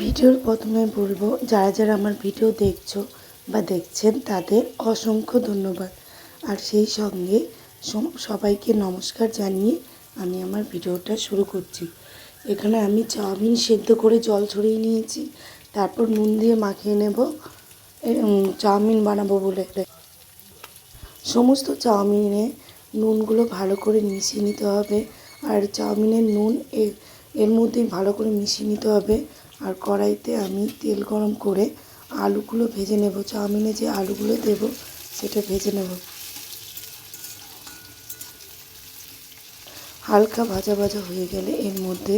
ভিডিওর প্রথমে বলব, যারা যারা আমার ভিডিও দেখছ বা দেখছেন, তাদের অসংখ্য ধন্যবাদ। আর সেই সঙ্গে সবাইকে নমস্কার জানিয়ে আমি আমার ভিডিওটা শুরু করছি। এখানে আমি চাউমিন সেদ্ধ করে জল ছড়িয়ে নিয়েছি, তারপর নুন দিয়ে মাখিয়ে নেব চাউমিন বানাবো বলে। সমস্ত চাউমিনে নুনগুলো ভালো করে মিশিয়ে নিতে হবে, আর চাউমিনের নুন এর মধ্যেই ভালো করে মিশিয়ে নিতে হবে। আর কড়াইতে আমি তেল গরম করে আলুগুলো ভেজে নেব। চাউমিনে যে আলুগুলো দেব, সেটা ভেজে নেব। হালকা ভাজা ভাজা হয়ে গেলে এর মধ্যে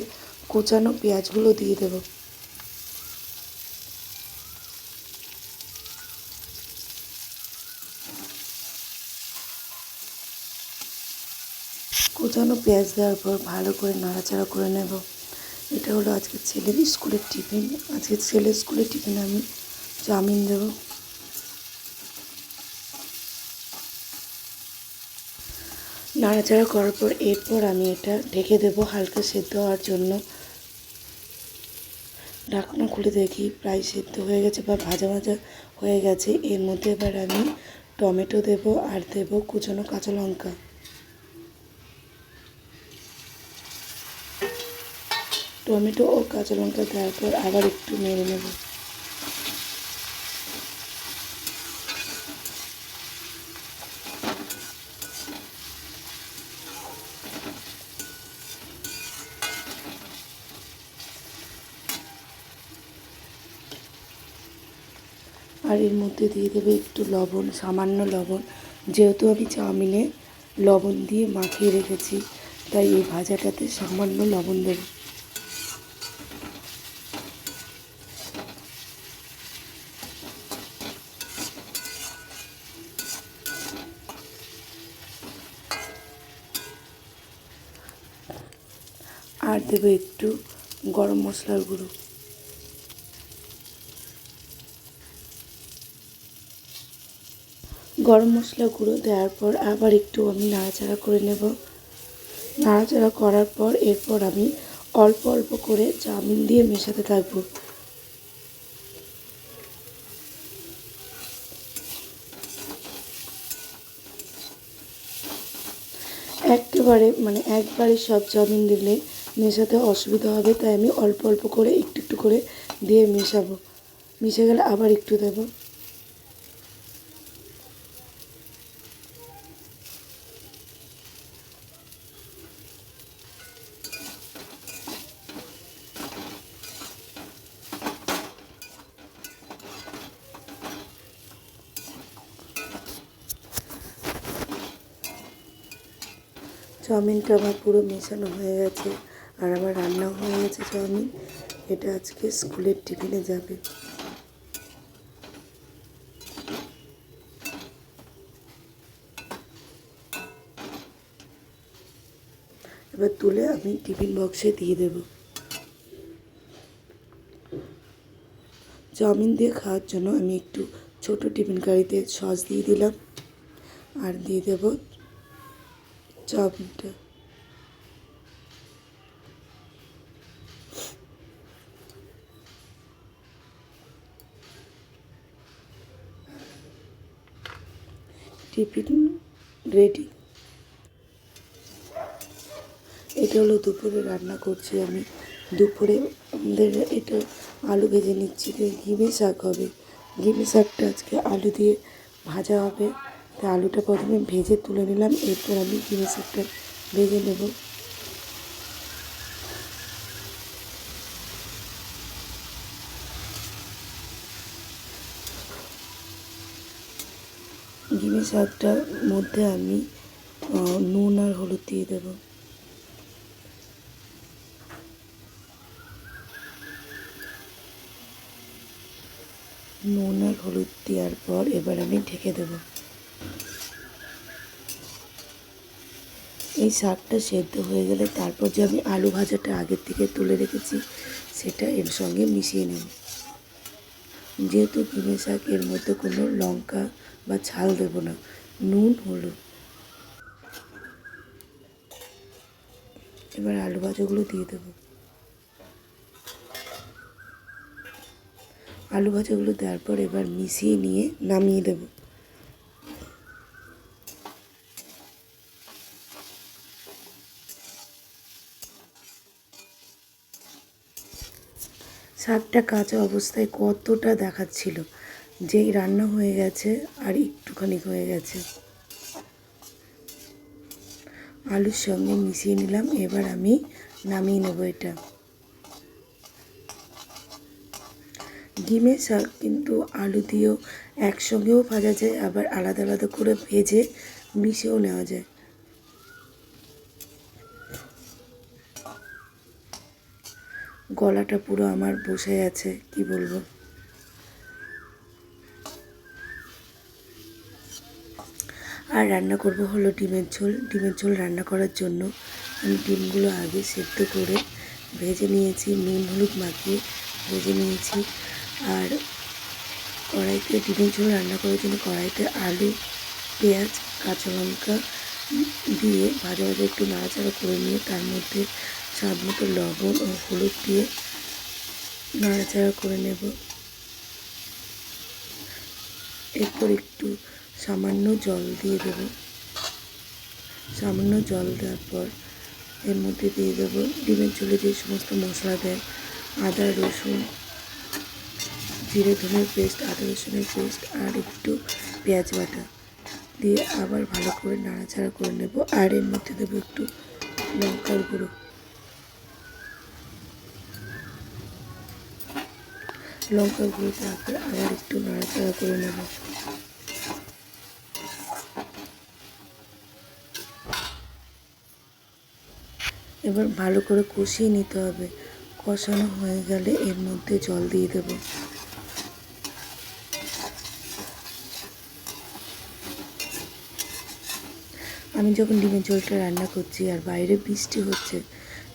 কোচানো পেঁয়াজগুলো দিয়ে দেবো। কোচানো পেঁয়াজ দেওয়ার পর ভালো করে নাড়াচাড়া করে নেব। এটা হলো আজকে ছেলের স্কুলের টিফিন। আজকে ছেলের স্কুলের টিফিনে আমি চাউমিন দেব। নাড়াচাড়া করার পর এরপর আমি এটা ঢেকে দেব হালকা সেদ্ধ হওয়ার জন্য। ঢাকনা খুলে দেখি প্রায় সেদ্ধ হয়ে গেছে বা ভাজা ভাজা হয়ে গেছে। এর মধ্যে এবার আমি টমেটো দেব আর দেব কুচানো কাঁচা লঙ্কা। টমেটো ও কাঁচা লঙ্কা দেওয়ার পর আবার একটু নেড়ে নেব। আর এর মধ্যে দিয়ে দেবে একটু লবণ, সামান্য লবণ। যেহেতু আমি চাউমিনে লবণ দিয়ে মাখিয়ে রেখেছি, তাই এই ভাজাটাতে সামান্য লবণ দেবো। আর দেবো একটু গরম মশলার গুঁড়ো। গরম মশলা গুঁড়ো দেওয়ার পর আবার একটু আমি নাড়াচাড়া করে নেব। নাড়াচাড়া করার পর এরপর আমি অল্প অল্প করে চাউমিন দিয়ে মেশাতে থাকব। একেবারে মানে একবারে সব চাউমিন দিলে মেশাতে অসুবিধা হবে, তাই আমি অল্প অল্প করে একটু একটু করে দিয়ে মেশাবো। মিশে গেলে আবার একটু দেবো। চাউমিনটা আমার পুরো মেশানো হয়ে গেছে। আর আমার রান্নাও হয়ে গেছে চাউমিন এটা আজকে স্কুলের টিফিনে যাবে। এবার তুলে আমি টিফিন বক্সে দিয়ে দেব। চাউমিন দিয়ে খাওয়ার জন্য আমি একটু ছোট টিফিন কারিতে সস দিয়ে দিলাম। আর দিয়ে দেব চাউমিনটা। টিফিন রেডি এটা হলো দুপুরে রান্না করছি আমি। দুপুরে আমাদের এটা আলু ভেজে নিচ্ছি। ঘিমে শাক হবে। ঘিমে শাকটা আজকে আলু দিয়ে ভাজা হবে। তা আলুটা প্রথমে ভেজে তুলে নিলাম। এরপর আমি ঘিমে শাকটা ভেজে নেব। ঘিমে শাকটার মধ্যে আমি নুন আর হলুদ দিয়ে দেবো। নুন আর হলুদ দেওয়ার পর এবার আমি ঢেকে দেব। এই শাকটা সেদ্ধ হয়ে গেলে তারপর যে আমি আলু ভাজাটা আগের থেকে তুলে রেখেছি, সেটা এর সঙ্গে মিশিয়ে নেব। যেহেতু ঘিমে শাক এর মধ্যে কোনো লঙ্কা বা ঝাল দেব না। নুন, হলুদ। এবার আলু ভাজাগুলো দিয়ে দেবো। আলু ভাজাগুলো দেওয়ার পর এবার মিশিয়ে নিয়ে নামিয়ে দেবো। শাকটা কাঁচা অবস্থায় কতটা দেখাচ্ছিল। যেই রান্না হয়ে গেছে আর একটুখানি হয়ে গেছে। আলুর সঙ্গে মিশিয়ে নিলাম, এবার আমি নামিয়ে নেব এটা। ডিমের শাক কিন্তু আলু দিয়েও একসঙ্গেও ভাজা যায়, আবার আলাদা আলাদা করে ভেজে মিশিয়েও নেওয়া যায়। গলাটা পুরো আমার বসে আছে, কি বলব? আর রান্না করব হলো ডিমের ঝোল। ডিমের ঝোল রান্না করার জন্য আমি ডিমগুলো আগে সেদ্ধ করে ভেজে নিয়েছি, নুন, হলুদ মাখিয়ে ভেজে নিয়েছি। আর কড়াইতে ডিমের ঝোল রান্না করার জন্য কড়াইতে আলু, পেঁয়াজ, কাঁচা লঙ্কা দিয়ে ভাজা ভাজা একটু নাড়াচাড়া করে নিয়ে তার মধ্যে স্বাদ মতো লবণ ও হলুদ দিয়ে নাড়াচাড়া করে নেব। এরপর একটু সামান্য জল দিয়ে দেবো। সামান্য জল দেওয়ার পর এর মধ্যে দিয়ে দেবো ডিমের ঝোলে যে সমস্ত মশলা দেয়, আদা, রসুন, জিরে, ধনের পেস্ট, আদা, রসুনের পেস্ট আর একটু পেঁয়াজ বাটা দিয়ে আবার ভালো করে নাড়াচাড়া করে নেব। আর এর মধ্যে দেবো একটু লঙ্কার গুঁড়ো। লঙ্কার গুঁড়ো তারপরে আবার একটু নাড়াচাড়া করে নেব। এবার ভালো করে কষিয়ে নিতে হবে। কষানো হয়ে গেলে এর মধ্যে জল দিয়ে দেবো। আমি যখন ডিমের ঝোলটা রান্না করছি আর বাইরে বৃষ্টি হচ্ছে,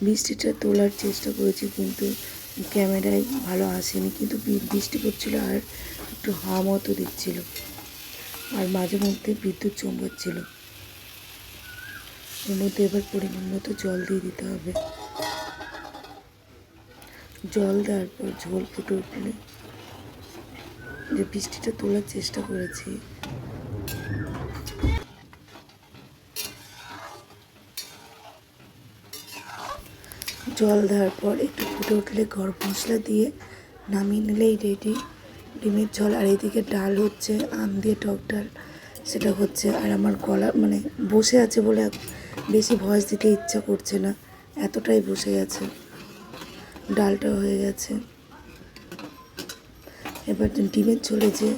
বৃষ্টিটা তোলার চেষ্টা করেছি কিন্তু ক্যামেরায় ভালো আসেনি। কিন্তু বৃষ্টি পড়ছিল আর একটু হাওয়া মতো দিচ্ছিল। আর মাঝে মধ্যে বিদ্যুৎ চমকাচ্ছিল। এর মধ্যে এবার পরিমাণ মতো জল দিয়ে দিতে হবে। জল দেওয়ার পর ঝোল ফুটে উঠলে যে বৃষ্টিটা তোলার চেষ্টা করেছি, জল দেওয়ার পর একটু ফুটে উঠলে গরম মশলা দিয়ে নামিয়ে নিলেই রেডি ডিমের ঝোল আর এদিকে ডাল হচ্ছে, আম দিয়ে টক ডাল, সেটা হচ্ছে। আর আমার গলা মানে বসে আছে বলে বেশি ভয়েস দিতে ইচ্ছা করছে না। এতটাই বসে গেছে ডালটা হয়ে গেছে। এবার ডিমের ঝোলে যে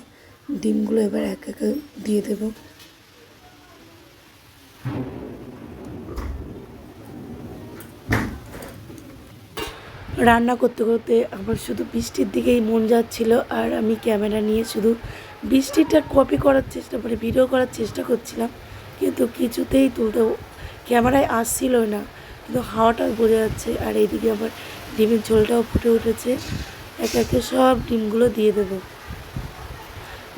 ডিমগুলো এবার এক এক দিয়ে দেবো। রান্না করতে করতে আমার শুধু বৃষ্টির দিকেই মন যাচ্ছিল আর আমি ক্যামেরা নিয়ে শুধু বৃষ্টিটা কপি করার চেষ্টা মানে ভিডিও করার চেষ্টা করছিলাম। কিন্তু কিছুতেই তুলতে ক্যামেরায় আসছিল না। কিন্তু হাওয়াটা বোঝা যাচ্ছে আর এইদিকে আবার ডিমের ঝোলটাও ফুটে উঠেছে। একে একে সব ডিমগুলো দিয়ে দেবো।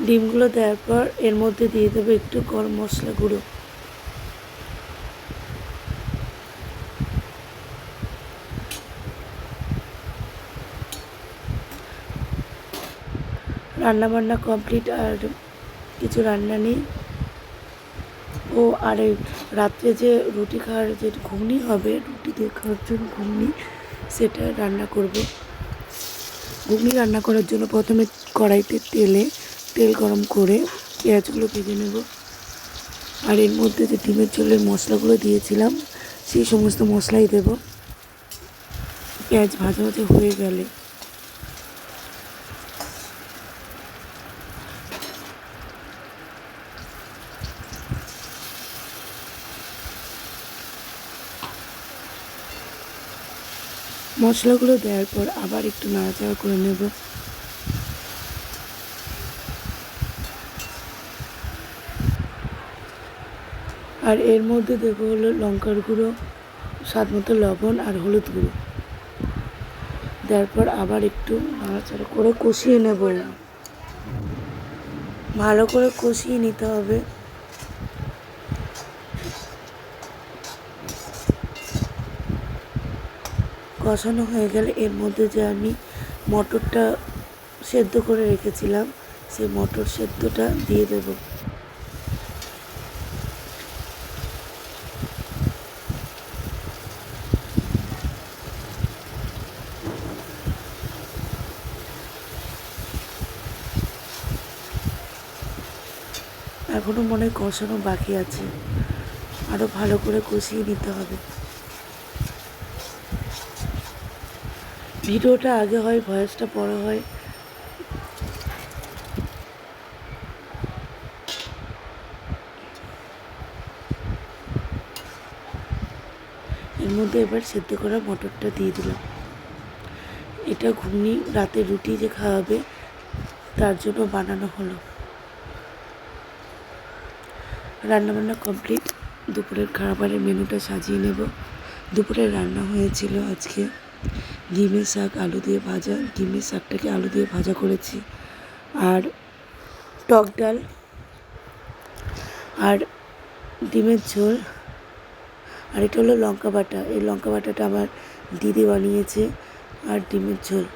ডিমগুলো দেওয়ার পর এর মধ্যে দিয়ে দেবো একটু গরম মশলা গুঁড়ো। রান্না বান্না কমপ্লিট আর কিছু রান্না নেই। ও আর রাত্রে যে রুটি খাওয়ার যে ঘুগনি হবে, রুটি দিয়ে খাওয়ার জন্য ঘুগনি, সেটা রান্না করব। ঘুগনি রান্না করার জন্য প্রথমে কড়াইতে তেলে, তেল গরম করে পেঁয়াজগুলো ভেজে নেব। আর এর মধ্যে যে ডিমের ঝোলের মশলাগুলো দিয়েছিলাম, সেই সমস্ত মশলাই দেব। পেঁয়াজ ভাজা ভাজা হয়ে গেলে মশলাগুলো দেওয়ার পর আবার একটু নাড়াচাড়া করে নেব। আর এর মধ্যে দেবো হলো লঙ্কার গুঁড়ো স্বাদ মতো লবণ আর হলুদ গুঁড়ো। দেওয়ার পর আবার একটু নাড়াচাড়া করে কষিয়ে নেব ভালো করে কষিয়ে নিতে হবে। কষানো হয়ে গেলে এর মধ্যে যে আমি মটরটা সেদ্ধ করে রেখেছিলাম সেই মটর সেদ্ধটা দিয়ে দেবো। এখনও মনে কষানো বাকি আছে। আরও ভালো করে কষিয়ে নিতে হবে। ভিডিওটা আগে হয়, ভয়েসটা পরে হয়। এর মধ্যে এবার সেদ্ধ করা মটরটা দিয়ে দিলাম। এটা ঘুগনি রাতে রুটি যে খাওয়াবে, তার জন্য বানানো হলো। রান্নাবান্না কমপ্লিট। দুপুরের খাবারের মেনুটা সাজিয়ে নেব। দুপুরে রান্না হয়েছিল আজকে ডিমের শাক, আলু দিয়ে ভাজা, ডিমের শাকটাকে আলু দিয়ে ভাজা করেছি। আর টক ডাল আর ডিমের ঝোল। আর এটা হলো লঙ্কা বাটা। এই লঙ্কা বাটাটা আমার দিদি বানিয়েছে আর ডিমের ঝোল।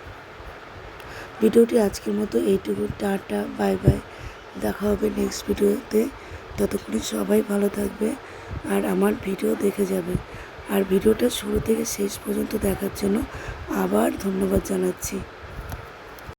ভিডিওটি আজকের মতো এইটুকু। Tata, bye bye. দেখা হবে নেক্সট ভিডিওতে ততক্ষণে সবাই ভালো থাকবে আর আমার ভিডিও দেখে যাবে। আর ভিডিওটা শুরু থেকে শেষ পর্যন্ত দেখার জন্য আবার ধন্যবাদ জানাচ্ছি।